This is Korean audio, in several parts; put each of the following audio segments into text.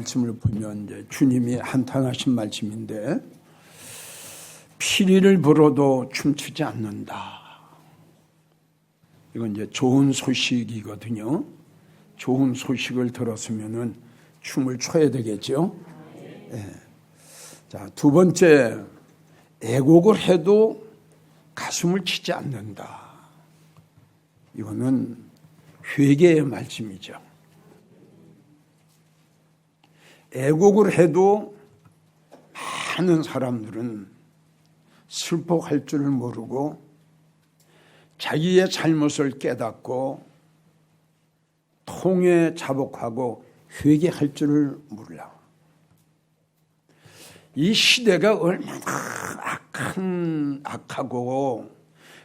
말씀을 보면 이제 주님이 한탄하신 말씀인데 피리를 불어도 춤추지 않는다. 이건 이제 좋은 소식이거든요. 좋은 소식을 들었으면은 춤을 춰야 되겠죠. 네. 자, 두 번째 애곡을 해도 가슴을 치지 않는다. 이거는 회개의 말씀이죠. 애곡을 해도 많은 사람들은 슬퍼할 줄을 모르고 자기의 잘못을 깨닫고 통에 자복하고 회개할 줄을 몰라. 이 시대가 얼마나 악한, 악하고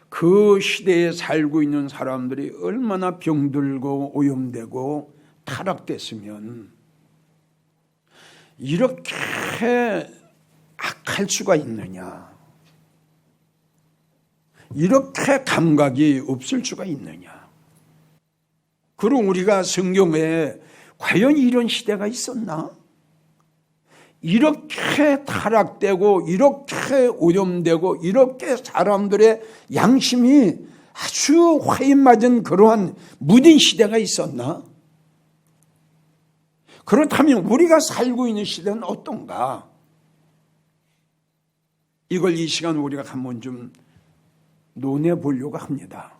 그 시대에 살고 있는 사람들이 얼마나 병들고 오염되고 타락됐으면 이렇게 악할 수가 있느냐? 이렇게 감각이 없을 수가 있느냐? 그럼 우리가 성경에 과연 이런 시대가 있었나? 이렇게 타락되고 이렇게 오염되고 이렇게 사람들의 양심이 아주 화인 맞은 그러한 무딘 시대가 있었나? 그렇다면 우리가 살고 있는 시대는 어떤가? 이걸 이 시간 우리가 한번 좀 논해 보려고 합니다.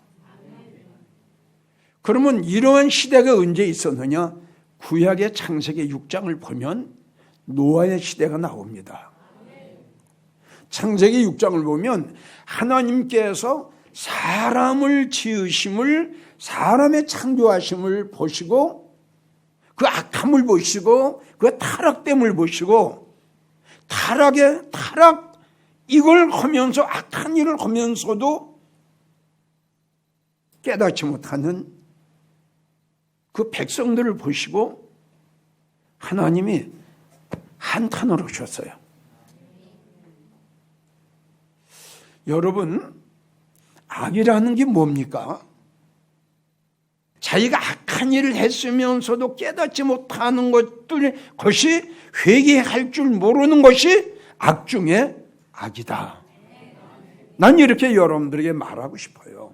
그러면 이러한 시대가 언제 있었느냐? 구약의 창세기 6장을 보면 노아의 시대가 나옵니다. 창세기 6장을 보면 하나님께서 사람을 지으심을 사람의 창조하심을 보시고 그 악함을 보시고 그 타락됨을 보시고 타락의 타락 이걸 하면서 악한 일을 하면서도 깨닫지 못하는 그 백성들을 보시고 하나님이 한탄을 하셨어요. 여러분, 악이라는 게 뭡니까? 자기가 악 한 일을 했으면서도 깨닫지 못하는 것들, 것이 회개할 줄 모르는 것이 악 중에 악이다. 난 이렇게 여러분들에게 말하고 싶어요.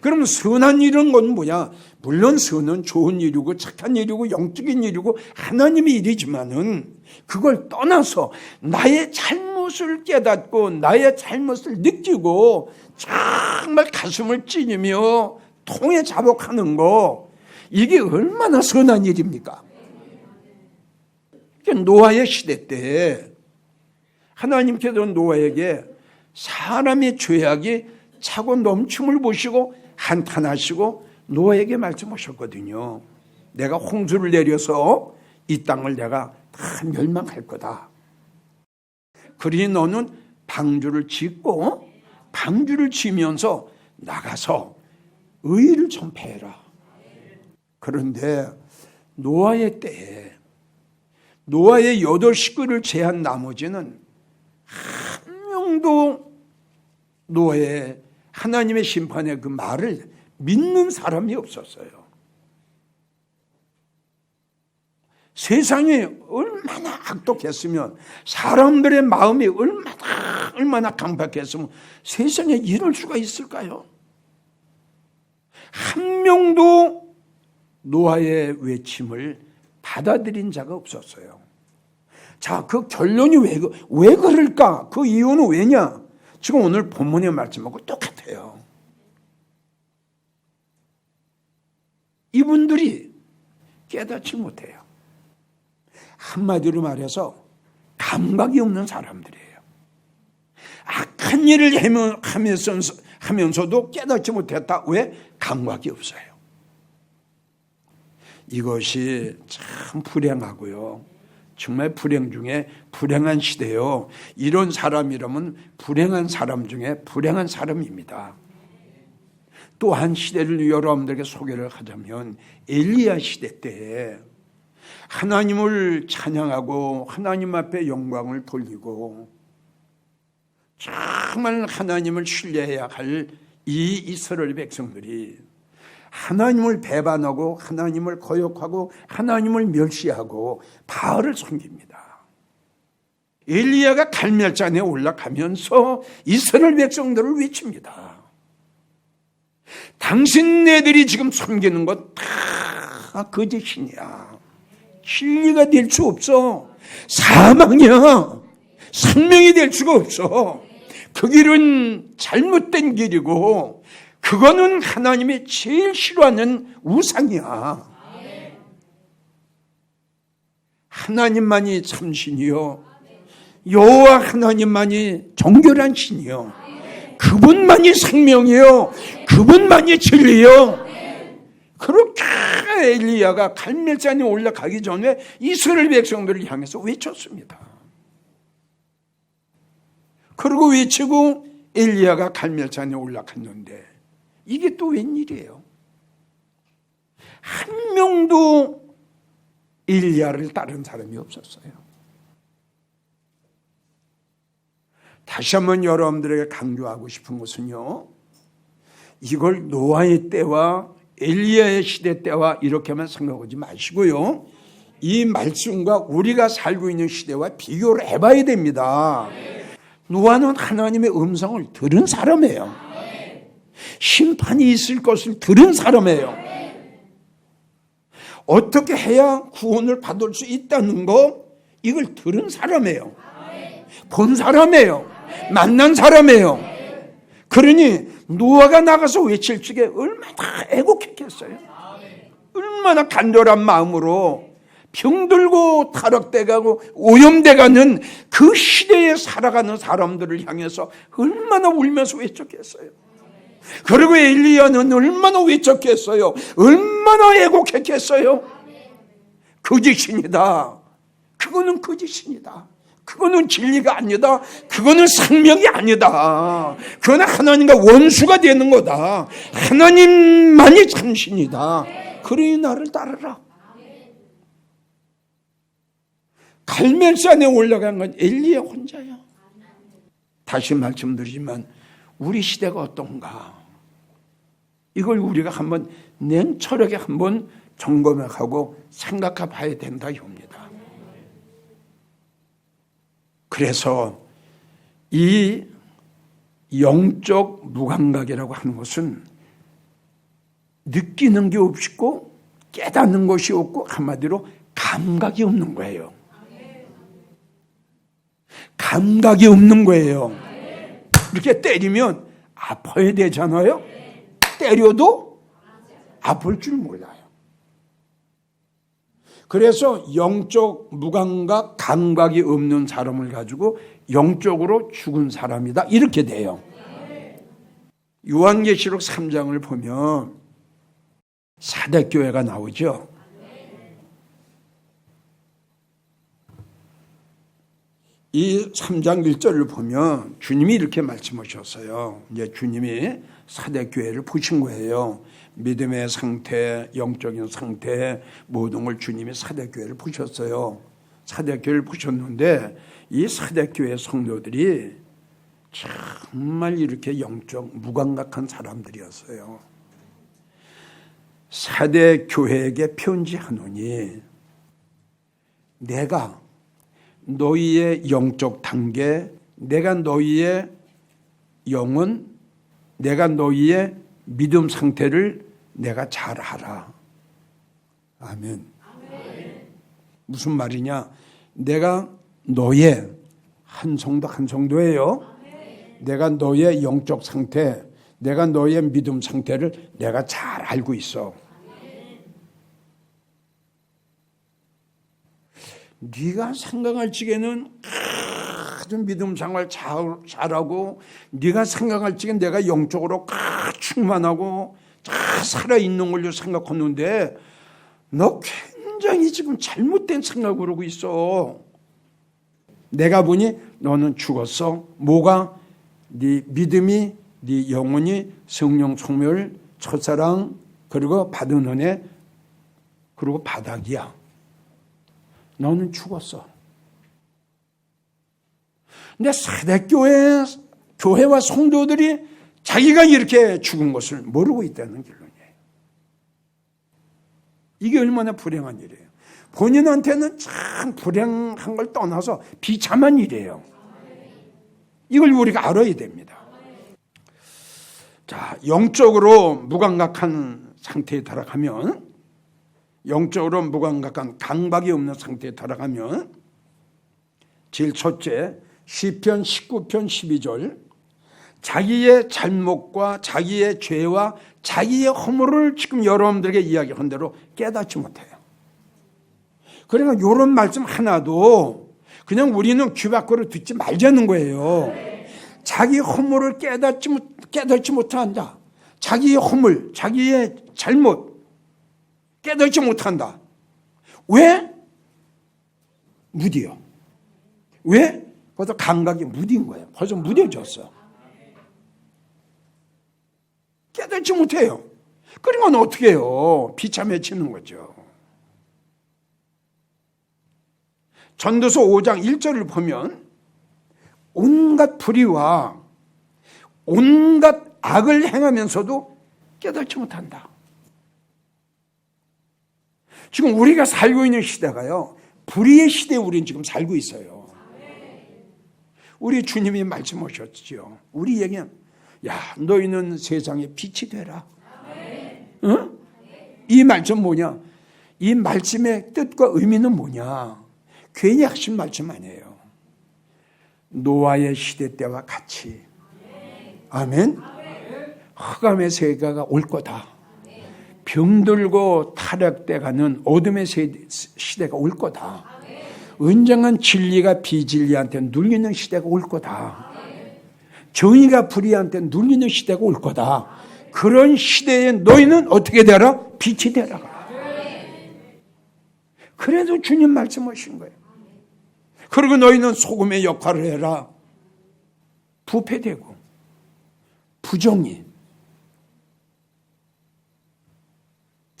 그럼 선한 일은 건 뭐냐? 물론 선은 좋은 일이고 착한 일이고 영적인 일이고 하나님의 일이지만은 그걸 떠나서 나의 잘못을 깨닫고 나의 잘못을 느끼고 정말 가슴을 찢으며 통에 자복하는 거 이게 얼마나 선한 일입니까? 노아의 시대 때 하나님께서 노아에게 사람의 죄악이 차고 넘침을 보시고 한탄하시고 노아에게 말씀하셨거든요. 내가 홍수를 내려서 이 땅을 내가 다 멸망할 거다. 그러니 너는 방주를 짓고 방주를 지면서 나가서 의를 전폐해라. 그런데 노아의 때에 노아의 여덟 식구를 제한 나머지는 한 명도 노아의 하나님의 심판의 그 말을 믿는 사람이 없었어요. 세상이 얼마나 악독했으면 사람들의 마음이 얼마나 얼마나 강박했으면 세상에 이럴 수가 있을까요? 한 명도 노아의 외침을 받아들인 자가 없었어요. 자, 그 결론이 왜, 왜 그럴까? 그 이유는 왜냐? 지금 오늘 본문의 말씀하고 똑같아요. 이분들이 깨닫지 못해요. 한마디로 말해서 감각이 없는 사람들이에요. 악한 일을 하면서, 하면서도 깨닫지 못했다. 왜? 감각이 없어요. 이것이 참 불행하고요. 정말 불행 중에 불행한 시대요. 이런 사람이라면 불행한 사람 중에 불행한 사람입니다. 또 한 시대를 여러분들에게 소개를 하자면 엘리야 시대 때 하나님을 찬양하고 하나님 앞에 영광을 돌리고 정말 하나님을 신뢰해야 할 이 이스라엘 백성들이 하나님을 배반하고 하나님을 거역하고 하나님을 멸시하고 바알을 섬깁니다. 엘리야가 갈멜산에 올라가면서 이스라엘 백성들을 외칩니다. 당신네들이 지금 섬기는 것 다 거짓이냐. 진리가 될 수 없어. 사망이야. 생명이 될 수가 없어. 그 길은 잘못된 길이고, 그거는 하나님이 제일 싫어하는 우상이야. 하나님만이 참 신이요. 여호와 하나님만이 정결한 신이요. 그분만이 생명이요. 그분만이 진리요. 그렇게 엘리야가 갈멜산에 올라가기 전에 이스라엘 백성들을 향해서 외쳤습니다. 그리고 외치고 엘리야가 갈멜산에 올라갔는데 이게 또 웬일이에요? 한 명도 엘리야를 따른 사람이 없었어요. 다시 한번 여러분들에게 강조하고 싶은 것은요. 이걸 노아의 때와 엘리야의 시대 때와 이렇게만 생각하지 마시고요. 이 말씀과 우리가 살고 있는 시대와 비교를 해봐야 됩니다. 노아는 하나님의 음성을 들은 사람이에요. 심판이 있을 것을 들은 사람이에요. 어떻게 해야 구원을 받을 수 있다는 거 이걸 들은 사람이에요. 본 사람이에요. 만난 사람이에요. 그러니 노아가 나가서 외칠 적에 얼마나 애곡했겠어요. 얼마나 간절한 마음으로 병들고 타락돼가고 오염돼가는 그 시대에 살아가는 사람들을 향해서 얼마나 울면서 외쳤겠어요. 그리고 엘리야는 얼마나 외쳤겠어요. 얼마나 애곡했겠어요. 거짓신이다. 그거는 거짓신이다. 그거는 진리가 아니다. 그거는 생명이 아니다. 그거는 하나님과 원수가 되는 거다. 하나님만이 참신이다. 그러니 나를 따르라. 갈멜산에 올라간 건 엘리야 혼자야. 다시 말씀드리지만 우리 시대가 어떤가? 이걸 우리가 한번 냉철하게 한번 점검하고 생각해 봐야 된다 이겁니다. 그래서 이 영적 무감각이라고 하는 것은 느끼는 게 없고 깨닫는 것이 없고 한마디로 감각이 없는 거예요. 감각이 없는 거예요. 이렇게 때리면 아파야 되잖아요. 때려도 아플 줄 몰라요. 그래서 영적 무감각, 감각이 없는 사람을 가지고 영적으로 죽은 사람이다. 이렇게 돼요. 요한계시록 3장을 보면 사대교회가 나오죠. 이 3장 1절을 보면 주님이 이렇게 말씀하셨어요. 이제 주님이 사대교회를 보신 거예요. 믿음의 상태, 영적인 상태, 모든 걸 주님이 사대교회를 보셨어요. 사대교회를 보셨는데 이 사대교회 성도들이 정말 이렇게 영적 무감각한 사람들이었어요. 사대교회에게 편지하노니 내가 너희의 영적 단계, 내가 너희의 영은, 내가 너희의 믿음 상태를 내가 잘 알아. 아멘. 무슨 말이냐? 내가 너의 한 성도 한 성도예요. 내가 너의 영적 상태, 내가 너의 믿음 상태를 내가 잘 알고 있어. 네가 생각할 적에는 아주 믿음 생활 잘, 잘하고 네가 생각할 적엔 내가 영적으로 충만하고 잘 살아있는 걸로 생각하는데 너 굉장히 지금 잘못된 생각을 하고 있어. 내가 보니 너는 죽었어. 뭐가? 네 믿음이 네 영혼이 성령 소멸 첫사랑 그리고 받은 은혜 그리고 바닥이야. 너는 죽었어. 근데 사대교회, 교회와 성도들이 자기가 이렇게 죽은 것을 모르고 있다는 결론이에요. 이게 얼마나 불행한 일이에요. 본인한테는 참 불행한 걸 떠나서 비참한 일이에요. 이걸 우리가 알아야 됩니다. 자, 영적으로 무감각한 상태에 달아가면, 영적으로 무감각한 강박이 없는 상태에 달아가면, 제일 첫째, 시편 19편 12절, 자기의 잘못과 자기의 죄와 자기의 허물을 지금 여러분들에게 이야기한 대로 깨닫지 못해요. 그러니까 이런 말씀 하나도 그냥 우리는 귀 밖으로 듣지 말자는 거예요. 자기 허물을 깨닫지, 못, 깨닫지 못한다. 자기의 허물, 자기의 잘못 깨닫지 못한다. 왜? 무디요. 왜? 벌써 감각이 무딘 거예요. 벌써 무뎌졌어. 깨닫지 못해요. 그러면 어떻게 해요? 비참해지는 거죠. 전도서 5장 1절을 보면 온갖 불의와 온갖 악을 행하면서도 깨닫지 못한다. 지금 우리가 살고 있는 시대가요. 불의의 시대에 우리는 지금 살고 있어요. 우리 주님이 말씀하셨죠. 우리 얘기는 야 너희는 세상의 빛이 되라. 응? 이 말씀 뭐냐? 이 말씀의 뜻과 의미는 뭐냐? 괜히 하신 말씀 아니에요. 노아의 시대 때와 같이. 아멘. 흑암의 세가가 올 거다. 병들고 타락돼 가는 어둠의 시대가 올 거다. 은정한 진리가 비진리한테 눌리는 시대가 올 거다. 정의가 불의한테 눌리는 시대가 올 거다. 그런 시대에 너희는 어떻게 되라? 빛이 되라. 그래도 주님 말씀하신 거예요. 그리고 너희는 소금의 역할을 해라. 부패되고 부정이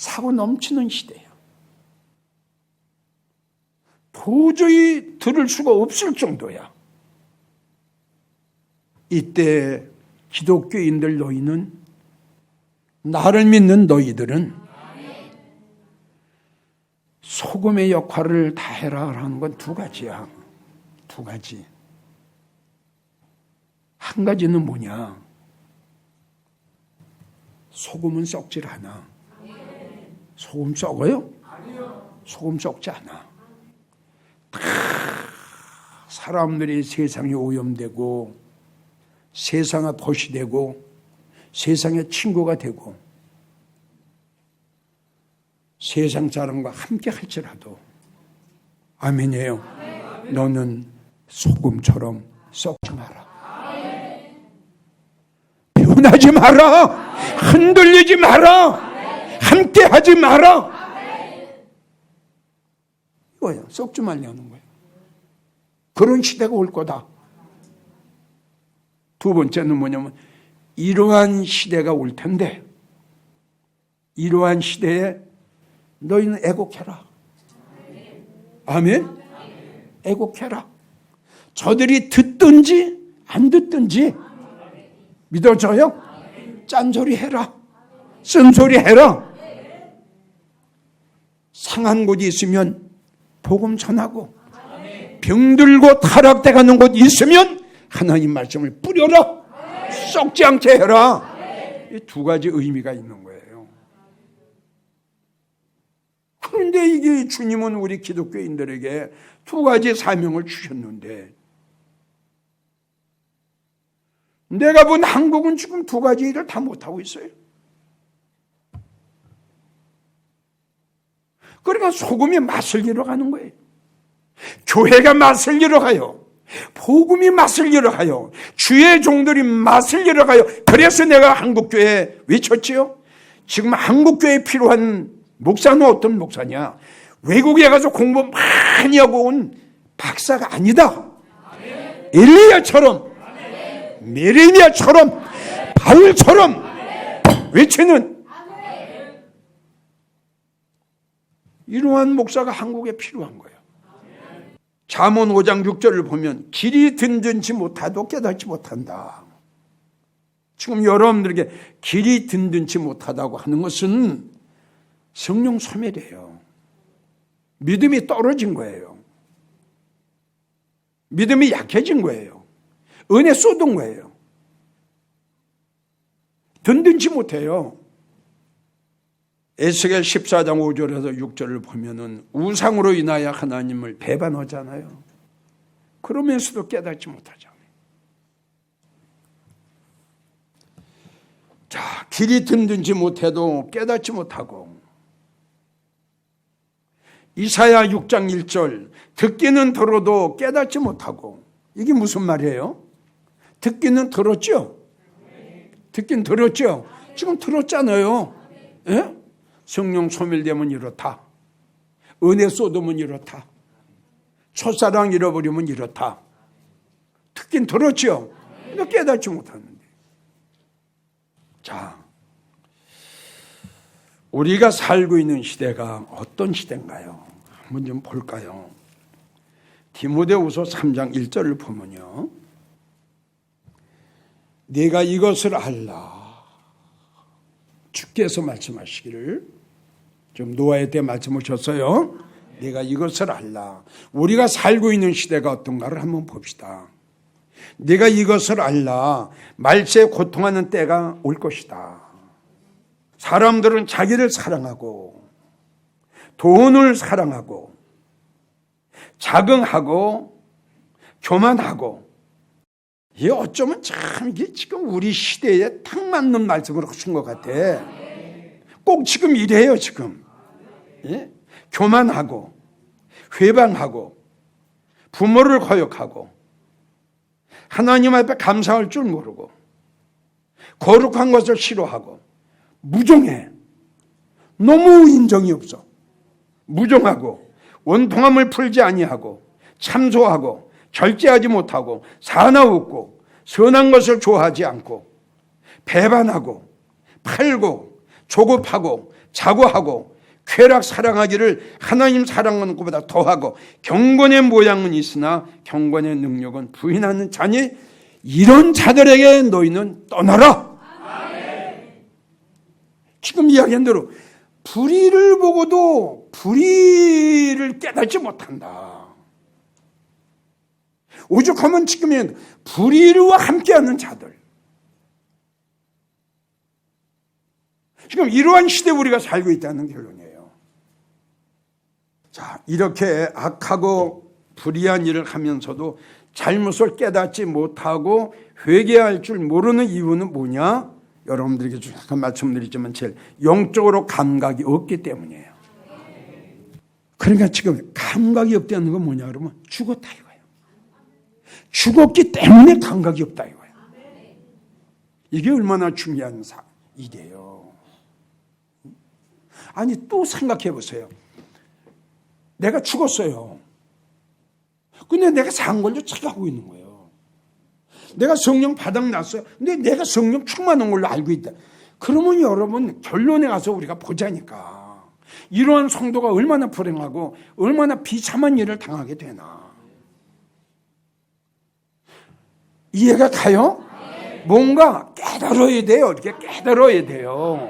사고 넘치는 시대예요. 도저히 들을 수가 없을 정도야. 이때 기독교인들 너희는 나를 믿는 너희들은 소금의 역할을 다 해라 하는 건 두 가지야. 두 가지. 한 가지는 뭐냐? 소금은 썩질 않아. 소금 썩어요? 소금 썩지 않아. 다 사람들이 세상에 오염되고 세상에 벗이 되고 세상의 친구가 되고 세상 사람과 함께 할지라도 아멘이에요. 너는 소금처럼 썩지 마라. 변하지 마라. 흔들리지 마라. 함께 하지 마라. 이거야. 썩지 말려는 거예요. 그런 시대가 올 거다. 두 번째는 뭐냐면 이러한 시대가 올 텐데 이러한 시대에 너희는 애곡해라. 아멘. 애곡해라. 저들이 듣든지 안 듣든지 믿어져요? 짠소리 해라. 쓴소리 해라. 상한 곳이 있으면 복음 전하고 병들고 타락돼 가는 곳 있으면 하나님 말씀을 뿌려라. 썩지 않게 해라. 이 두 가지 의미가 있는 거예요. 그런데 이게 주님은 우리 기독교인들에게 두 가지 사명을 주셨는데 내가 본 한국은 지금 두 가지 일을 다 못하고 있어요. 그러니까 소금이 맛을 잃어가는 거예요. 교회가 맛을 잃어가요. 복음이 맛을 잃어가요. 주의 종들이 맛을 잃어가요. 그래서 내가 한국교회 외쳤지요. 지금 한국교회에 필요한 목사는 어떤 목사냐? 외국에 가서 공부 많이 하고 온 박사가 아니다. 엘리야처럼, 메리미야처럼, 바울처럼 외치는 이러한 목사가 한국에 필요한 거예요. 잠언 5장 6절을 보면 길이 든든치 못하도 깨닫지 못한다. 지금 여러분들에게 길이 든든치 못하다고 하는 것은 성령 소멸이에요. 믿음이 떨어진 거예요. 믿음이 약해진 거예요. 은혜 쏟은 거예요. 든든지 못해요. 에스겔 14장 5절에서 6절을 보면은 우상으로 인하여 하나님을 배반하잖아요. 그러면서도 깨닫지 못하잖아요. 자, 길이 든든지 못해도 깨닫지 못하고 이사야 6장 1절 듣기는 들어도 깨닫지 못하고 이게 무슨 말이에요? 듣기는 들었죠? 듣긴 들었죠? 지금 들었잖아요. 예? 성령 소멸되면 이렇다. 은혜 쏟으면 이렇다. 첫사랑 잃어버리면 이렇다. 듣긴 들었죠? 근데 깨닫지 못하는데. 자, 우리가 살고 있는 시대가 어떤 시대인가요? 한번 좀 볼까요? 디모데후서 3장 1절을 보면요. 내가 이것을 알라. 주께서 말씀하시기를 좀 노아에 대해 말씀하셨어요. 내가 이것을 알라. 우리가 살고 있는 시대가 어떤가를 한번 봅시다. 내가 이것을 알라. 말세에 고통하는 때가 올 것이다. 사람들은 자기를 사랑하고 돈을 사랑하고 자긍하고 교만하고 이 어쩌면 참 이게 지금 우리 시대에 탁 맞는 말씀을 하신 것 같아. 꼭 지금 이래요 지금. 예? 교만하고 회방하고 부모를 거역하고 하나님 앞에 감사할 줄 모르고 거룩한 것을 싫어하고 무종해. 너무 인정이 없어. 무종하고 원통함을 풀지 아니하고 참소하고 절제하지 못하고 사나웠고 선한 것을 좋아하지 않고 배반하고 팔고 조급하고 자고하고 쾌락 사랑하기를 하나님 사랑하는 것보다 더하고 경건의 모양은 있으나 경건의 능력은 부인하는 자니 이런 자들에게 너희는 떠나라. 지금 이야기한 대로 불의를 보고도 불의를 깨닫지 못한다. 오죽하면 지금은 불의와 함께하는 자들. 지금 이러한 시대 우리가 살고 있다는 결론이에요. 자, 이렇게 악하고 불의한 일을 하면서도 잘못을 깨닫지 못하고 회개할 줄 모르는 이유는 뭐냐? 여러분들에게 잠깐 말씀드리지만 제일 영적으로 감각이 없기 때문이에요. 그러니까 지금 감각이 없다는 건 뭐냐 그러면 죽었다 이거예요. 죽었기 때문에 감각이 없다 이거예요. 이게 얼마나 중요한 사, 일이에요. 아니 또 생각해 보세요. 내가 죽었어요. 근데 내가 산 걸로 착각하고 있는 거예요. 내가 성령 바닥 났어요. 근데 내가 성령 충만한 걸로 알고 있다. 그러면 여러분 결론에 가서 우리가 보자니까. 이러한 성도가 얼마나 불행하고 얼마나 비참한 일을 당하게 되나. 이해가 가요? 뭔가 깨달아야 돼요. 이렇게 깨달아야 돼요.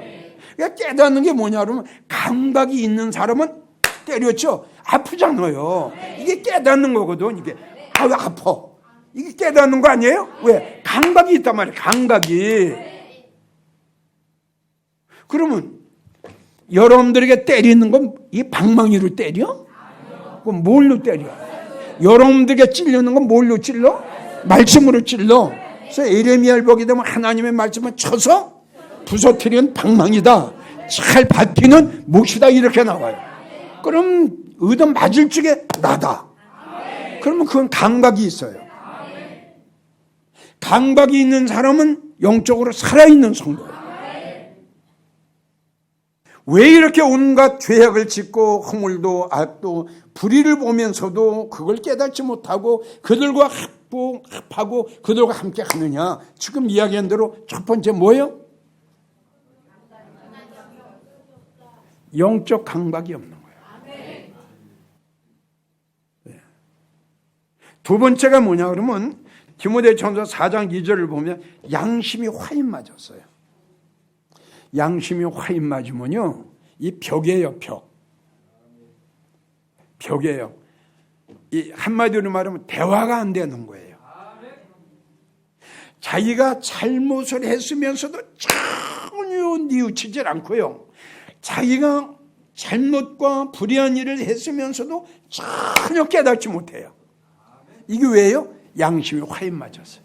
그러니까 깨닫는 게 뭐냐 그러면 감각이 있는 사람은 때렸죠. 아프잖아요. 이게 깨닫는 거거든. 이게 아, 왜 아파. 이게 깨닫는 거 아니에요? 왜? 감각이 있단 말이에요. 감각이. 그러면 여러분들에게 때리는 건 이 방망이로 때려? 그럼 뭘로 때려? 여러분들에게 찔리는 건 뭘로 찔러? 말씀으로 찔러. 그래서 에레미야를 보게 되면 하나님의 말씀을 쳐서 부서뜨리는 방망이다. 잘 받기는 못이다 이렇게 나와요. 그럼 의도 맞을 적에 나다. 그러면 그건 감각이 있어요. 감각이 있는 사람은 영적으로 살아있는 성도예요. 왜 이렇게 온갖 죄악을 짓고 허물도 악도 불의를 보면서도 그걸 깨닫지 못하고 그들과 합하고 그들과 함께 하느냐? 지금 이야기한 대로 첫 번째 뭐예요? 영적 감각이 없는 거예요. 네. 두 번째가 뭐냐 그러면 디모데 전서 4장 2절을 보면 양심이 화인 맞았어요. 양심이 화인 맞으면요. 이 벽이에요, 벽. 벽이에요. 이 한마디로 말하면 대화가 안 되는 거예요. 자기가 잘못을 했으면서도 전혀 뉘우치질 않고요. 자기가 잘못과 불의한 일을 했으면서도 전혀 깨닫지 못해요. 이게 왜요? 양심이 화인 맞았어요.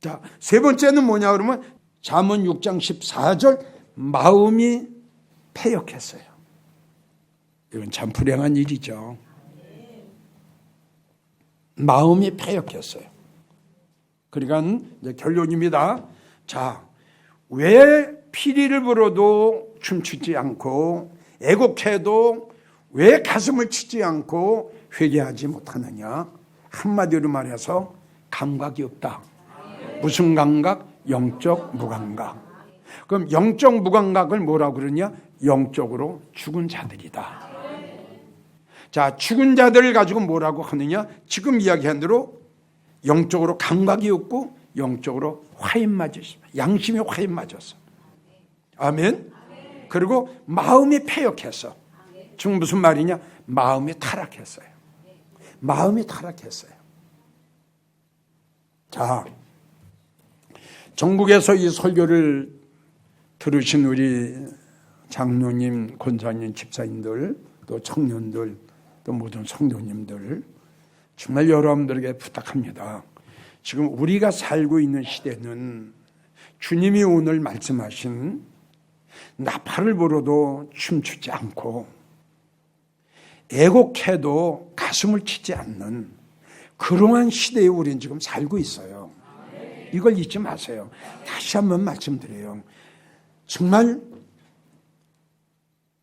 자, 세 번째는 뭐냐 그러면 잠언 6장 14절 마음이 패역했어요. 이건 참 불행한 일이죠. 마음이 패역했어요. 그러니까 이제 결론입니다. 자, 왜 피리를 불어도 춤추지 않고 애곡해도 왜 가슴을 치지 않고 회개하지 못하느냐? 한마디로 말해서 감각이 없다. 무슨 감각? 영적 무감각. 그럼 영적 무감각을 뭐라고 그러냐? 영적으로 죽은 자들이다. 자, 죽은 자들을 가지고 뭐라고 하느냐? 지금 이야기한 대로 영적으로 감각이 없고 영적으로 화인 맞으시면 양심이 화인 맞았어. 아멘. 그리고 마음이 패역했어. 지금 무슨 말이냐? 마음이 타락했어요. 마음이 타락했어요. 자, 전국에서 이 설교를 들으신 우리 장로님, 권사님, 집사님들, 또 청년들, 또 모든 성도님들, 정말 여러분들에게 부탁합니다. 지금 우리가 살고 있는 시대는 주님이 오늘 말씀하신 나팔을 불어도 춤추지 않고 애곡해도 가슴을 치지 않는 그러한 시대에 우리는 지금 살고 있어요. 이걸 잊지 마세요. 다시 한번 말씀드려요. 정말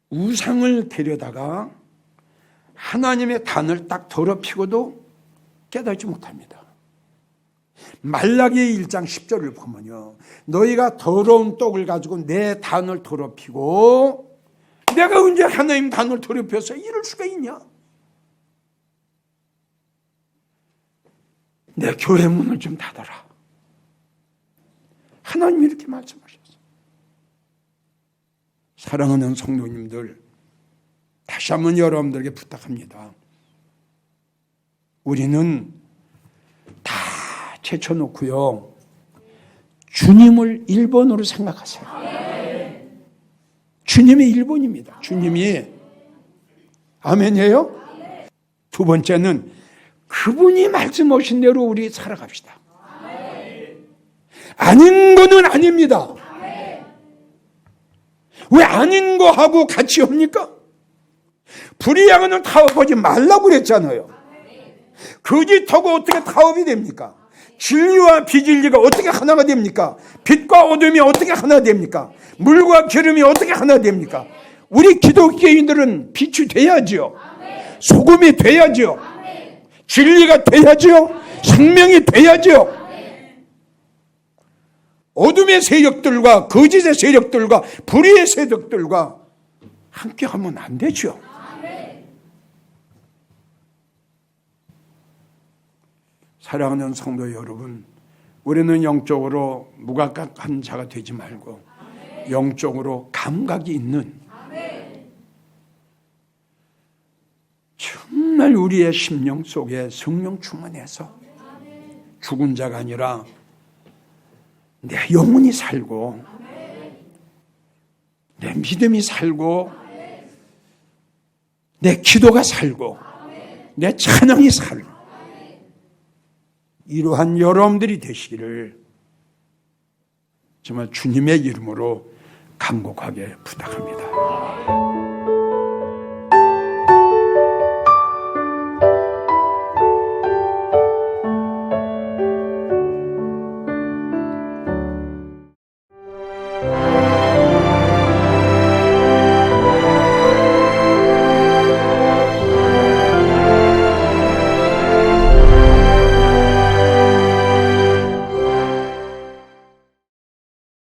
우상을 데려다가 하나님의 단을 딱 더럽히고도 깨닫지 못합니다. 말라기 1장 10절을 보면요. 너희가 더러운 떡을 가지고 내 단을 더럽히고 내가 언제 하나님 단을 더럽혀서 이럴 수가 있냐? 내 교회 문을 좀 닫아라. 하나님이 이렇게 말씀하셨어요. 사랑하는 성도님들, 다시 한번 여러분들에게 부탁합니다. 우리는 다 제쳐놓고요. 주님을 1번으로 생각하세요. 주님이 1번입니다. 주님이. 아멘이에요? 두 번째는 그분이 말씀하신 대로 우리 살아갑시다. 아닌 거는 아닙니다. 왜 아닌 거 하고 같이 합니까? 불의양은 타협하지 말라고 그랬잖아요. 거짓하고 어떻게 타협이 됩니까? 진리와 비진리가 어떻게 하나가 됩니까? 빛과 어둠이 어떻게 하나 됩니까? 물과 기름이 어떻게 하나 됩니까? 우리 기독교인들은 빛이 돼야죠. 소금이 돼야죠. 진리가 돼야죠. 생명이 돼야죠. 어둠의 세력들과 거짓의 세력들과 불의의 세력들과 함께 하면 안 되죠. 사랑하는 성도 여러분, 우리는 영적으로 무감각한 자가 되지 말고 영적으로 감각이 있는 정말 우리의 심령 속에 성령 충만해서 죽은 자가 아니라 내 영혼이 살고 내 믿음이 살고 내 기도가 살고 내 찬양이 살고 이러한 여러분들이 되시기를 정말 주님의 이름으로 간곡하게 부탁합니다.